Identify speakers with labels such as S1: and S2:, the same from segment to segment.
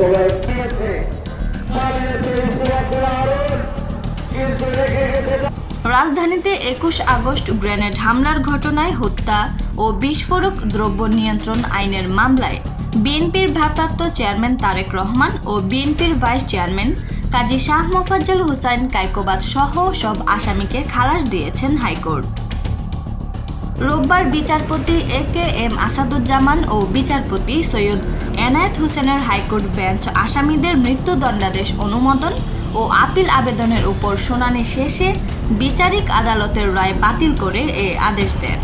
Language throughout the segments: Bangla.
S1: দলের
S2: রাজধানীতে একুশ আগস্ট গ্রেনেড হামলার ঘটনায় হত্যা ও বিস্ফোরক দ্রব্য নিয়ন্ত্রণ আইনের মামলায় বিএনপির ভারপ্রাপ্ত চেয়ারম্যান তারেক রহমান ও বিএনপির ভাইস চেয়ারম্যান কাজী শাহ মোফাজ্জল হুসাইন কাইকোবাদ সহ সব আসামিকে খালাস দিয়েছেন হাইকোর্ট। রোববার বিচারপতি এ কে এম আসাদুজ্জামান ও বিচারপতি সৈয়দ এনায়েত হোসেনের হাইকোর্ট বেঞ্চ আসামিদের মৃত্যুদণ্ডাদেশ অনুমোদন ও আপিল আবেদনের উপর শুনানি শেষে বিচারিক আদালতের রায় বাতিল করে এ আদেশ দেন।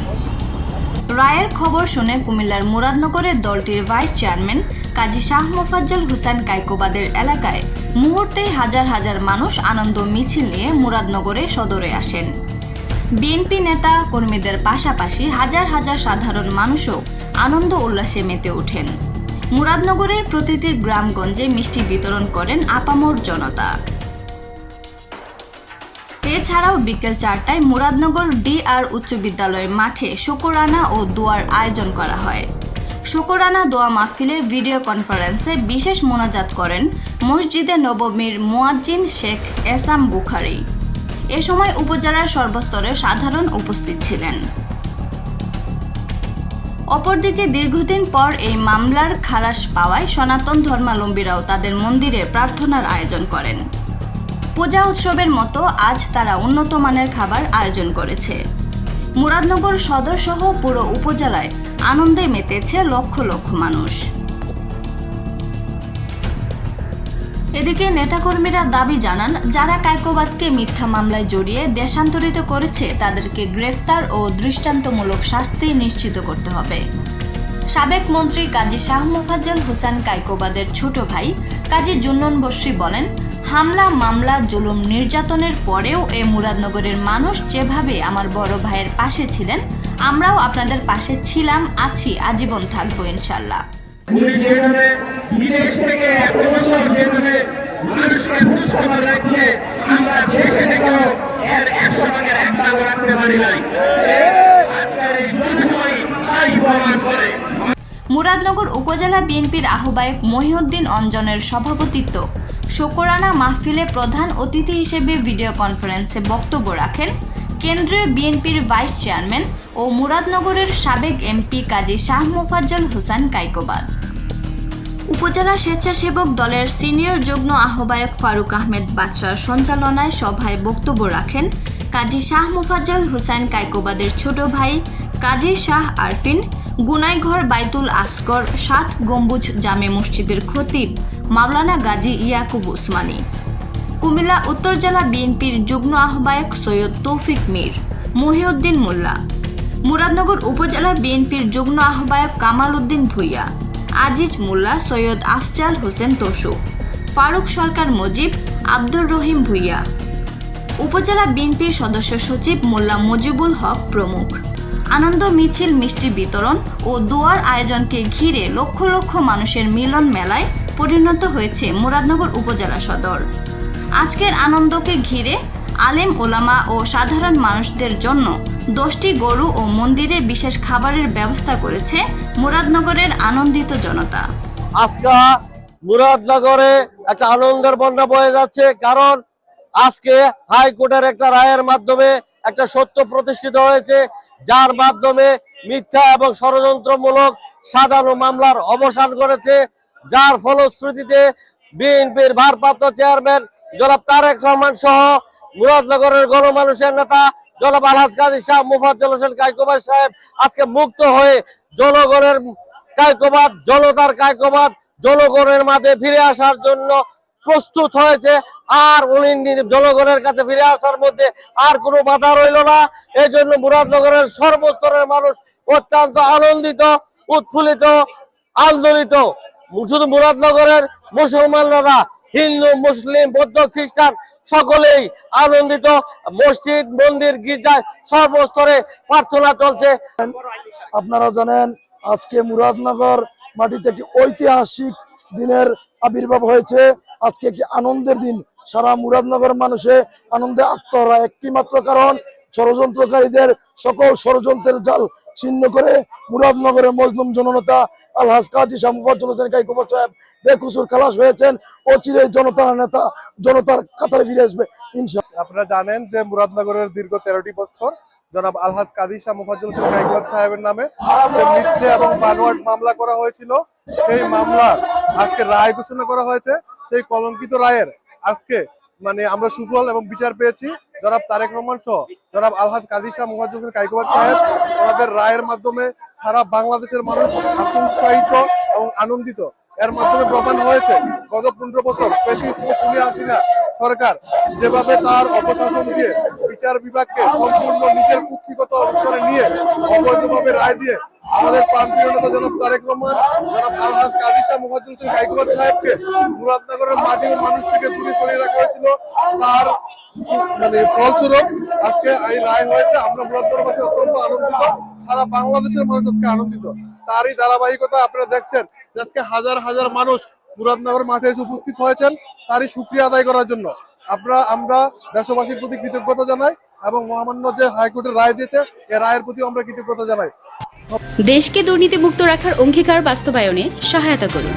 S2: রায়ের খবর শুনে কুমিল্লার মুরাদনগরের দলটির ভাইস চেয়ারম্যান কাজী শাহ মোফাজ্জল হুসেন কাইকোবাদের এলাকায় মুহূর্তেই হাজার হাজার মানুষ আনন্দ মিছিল নিয়ে মুরাদনগরে সদরে আসেন। বিএনপি নেতা কর্মীদের পাশাপাশি হাজার হাজার সাধারণ মানুষও আনন্দ উল্লাসে মেতে ওঠেন। মুরাদনগরের প্রতিটি গ্রামগঞ্জে মিষ্টি বিতরণ করেন আপামর জনতা। এছাড়াও বিকেল চারটায় মুরাদনগর ডি আর উচ্চ বিদ্যালয় মাঠে শুকরানা ও দোয়ার আয়োজন করা হয়। শুকরানা দোয়া মাহফিলে ভিডিও কনফারেন্সে বিশেষ মোনাজাত করেন মসজিদে নবমীর মুয়াজ্জিন শেখ এসাম বুখারি। এ সময় উপজেলার সর্বস্তরে সাধারণ উপস্থিত ছিলেন। অপরদিকে দীর্ঘদিন পর এই মামলার খালাস পাওয়ায় সনাতন ধর্মাবলম্বীরাও তাদের মন্দিরে প্রার্থনার আয়োজন করেন। পূজা উৎসবের মতো আজ তারা উন্নত মানের খাবার আয়োজন করেছে। মুরাদনগর সদর সহ পুরো উপজেলায় আনন্দে মেতেছে লক্ষ লক্ষ মানুষ। এদিকে নেতাকর্মীরা দাবি জানান, যারা কায়কোবাদকে মিথ্যা মামলায় জড়িয়ে দেশান্তরিত করেছে, তাদেরকে গ্রেফতার ও দৃষ্টান্তমূলক শাস্তি নিশ্চিত করতে হবে। সাবেক মন্ত্রী কাজী শাহ মোফাজ্জল হোসেন কাইকোবাদের ছোট ভাই কাজী জুন্নন বসরি বলেন, হামলা, মামলা, জুলুম নির্যাতনের পরেও এ মুরাদনগরের মানুষ যেভাবে আমার বড় ভাইয়ের পাশে ছিলেন, আমরাও আপনাদের পাশে ছিলাম, আছি, আজীবন থাকব ইনশাল্লাহ
S1: উনি যেভাবে বিদেশ থেকে এত বছর যেভাবে রাখছে আমরা দেশে এর একশো রাখতে পারি নাই।
S2: মুরাদনগর উপজেলা বিএনপির আহ্বায়ক মহিউদ্দিন অঞ্জনের সভাপতিত্ব। শোকরানা মাহফিলে প্রধান অতিথি হিসেবে ভিডিও কনফারেন্সে বক্তব্য রাখেন কেন্দ্রীয় বিএনপির ভাইস চেয়ারম্যান ও মুরাদনগরের সাবেক এমপি কাজী শাহ মোফাজ্জল হোসেন কাইকোবাদ। উপজেলা স্বেচ্ছাসেবক দলের সিনিয়র যুগ্ম আহ্বায়ক ফারুক আহমেদ বাদশার সঞ্চালনায় সভায় বক্তব্য রাখেন কাজী শাহ মুফাজ্জল হুসাইন কাইকোবাদের ছোট ভাই কাজী শাহ আরফিন, গুনাইঘর বাইতুল আসকর সাত গম্বুজ জামে মসজিদের খতিব মাওলানা গাজী ইয়াকুব উসমানী। কুমিল্লা উত্তর জেলা বিএনপির যুগ্ম আহ্বায়ক সৈয়দ তৌফিক মীর, মহিউদ্দিন মোল্লা। মুরাদনগর উপজেলা বিএনপির যুগ্ম আহ্বায়ক কামাল উদ্দিন ভুইয়া আজিজ মোল্লা, সৈয়দ আফজাল হোসেন তোষু, ফারুক সরকার মজিব, আব্দুর রহিম ভুইয়া। উপজেলা বিএনপির সদস্য সচিব মোল্লা মজিবুল হক প্রমুখ। আনন্দ মিছিল, মিষ্টি বিতরণ ও দুয়ার আয়োজনকে ঘিরে লক্ষ লক্ষ মানুষের মিলন মেলায় পরিণত হয়েছে মুরাদনগর উপজেলা সদর। আজকের আনন্দকে ঘিরে আলেম ওলামা ও সাধারণ মানুষদের জন্য দশটি গরু ও মন্দিরে বিশেষ খাবারের ব্যবস্থা করেছে মুরাদনগরের আনন্দিত জনতা।
S3: আজকে মুরাদনগরে একটা আনন্দের বন্যা বয়ে যাচ্ছে, কারণ আজকে হাইকোর্টের একটা রায়ের মাধ্যমে একটা সত্য প্রতিষ্ঠিত হয়েছে, যার মাধ্যমে মিথ্যা এবং ষড়যন্ত্রমূলক সাধারণ মামলার অবসান করেছে যার ফলশ্রুতিতে বিএনপির ভারপ্রাপ্ত চেয়ারম্যান জনাব তারেক রহমান সহ মুরাদনগরের গণমানুষের নেতা জনাব আলহাজ কাজী শাহ মুফাজ্জল হোসেন কাইকোবাদ সাহেব, আজকে মুক্ত হয়ে জনগণের কায়কবাদ জনতার কায়কবাদ জনগণের মাঝে ফিরে আসার জন্য প্রস্তুত হয়েছে। আর উনি জনগণের কাছে ফিরে আসার মধ্যে আর কোনো বাধা রইল না। এই জন্য মুরাদনগরের সর্বস্তরের মানুষ অত্যন্ত আনন্দিত, উৎফুল্লিত, আন্দোলিত। শুধু মুরাদনগরের মুসলমানরা হিন্দু, মুসলিম, বৌদ্ধ, খ্রিস্টান সকলেই আনন্দিত। মসজিদ, মন্দির গির্জায় সর্বস্তরে প্রার্থনা চলছে।
S4: আপনারা জানেন, আজকে মুরাদনগর মাটিতে একটি ঐতিহাসিক দিনের আবির্ভাব হয়েছে। আজকে একটি আনন্দের দিন। সারা মুরাদনগর মানুষে আনন্দে আত্মহরা। একটি মাত্র কারণ ষড়যন্ত্রকারীদের সকল ষড়যন্ত্রের জাল ছিন্ন করে মুরাদনগরের মজলুম জননেতা আলহাজ কাজী শাহ মুফাজ্জল হোসেন কাইকুমা সাহেব বেকুসুর খালাস হয়েছেন। অচিরে জনতার নেতা, জনতার কাতারে ফিরে আসবে
S5: আপনারা জানেন যে মুরাদনগরের দীর্ঘ তেরোটি বছর জনাব আলহাদ কাদির শাহ হোসেন সাহেবের নামে মিথ্যে এবং বানোয়াট মামলা করা হয়েছিল, সেই মামলার আজকে রায় ঘোষণা করা হয়েছে। সেই কলঙ্কিত রায়ের আজকে মানে আমরা সুফল এবং বিচার পেয়েছি। জনাব তারেক রহমান সহ জনাব আলহাদ কাদির শাহ মুফাজ্জল হোসেন সাহেব, ওনাদের রায়ের মাধ্যমে সারা বাংলাদেশের মানুষ এত উৎসাহিত এবং আনন্দিত। এর মাধ্যমে প্রমাণ হয়েছে, গত পনেরো বছর তুলে সরকার যেভাবে তার অপশাসন দিয়ে বিচার বিভাগকে সম্পূর্ণ নিজের কুক্ষিগত করে নিয়ে অবৈধভাবে রায় দিয়ে আমাদের প্রান্তীয় নেতা জনাব তারেক রহমান, জনাব আলহাজ কাদির শাহ মুফাজ্জল হোসেন গাইকবাদ সাহেবকে মুরাদনগরের মাটি ও মানুষ থেকে দূরে সরিয়ে রাখা হয়েছিল। তার মানে ফলস্বরূপ আজকে এই রায় হয়েছে। আমরা মুরাদনগর কাছে অত্যন্ত আনন্দিত। সারা বাংলাদেশের মানুষ আজকে আনন্দিত। তারই ধারাবাহিকতা আপনারা দেখছেন আজকে হাজার হাজার মানুষ মুরাদনগর মাঠে এসে উপস্থিত হয়েছেন। তারই সুক্রিয়া আদায় করার জন্য। আমরা আমরা দেশবাসীর প্রতি কৃতজ্ঞতা জানাই এবং মহামান্য যে হাইকোর্টের রায় দিয়েছে এই রায়ের প্রতি আমরা কৃতজ্ঞতা জানাই।
S6: দেশকে দুর্নীতিমুক্ত রাখার অঙ্গীকার বাস্তবায়নে সহায়তা করুন।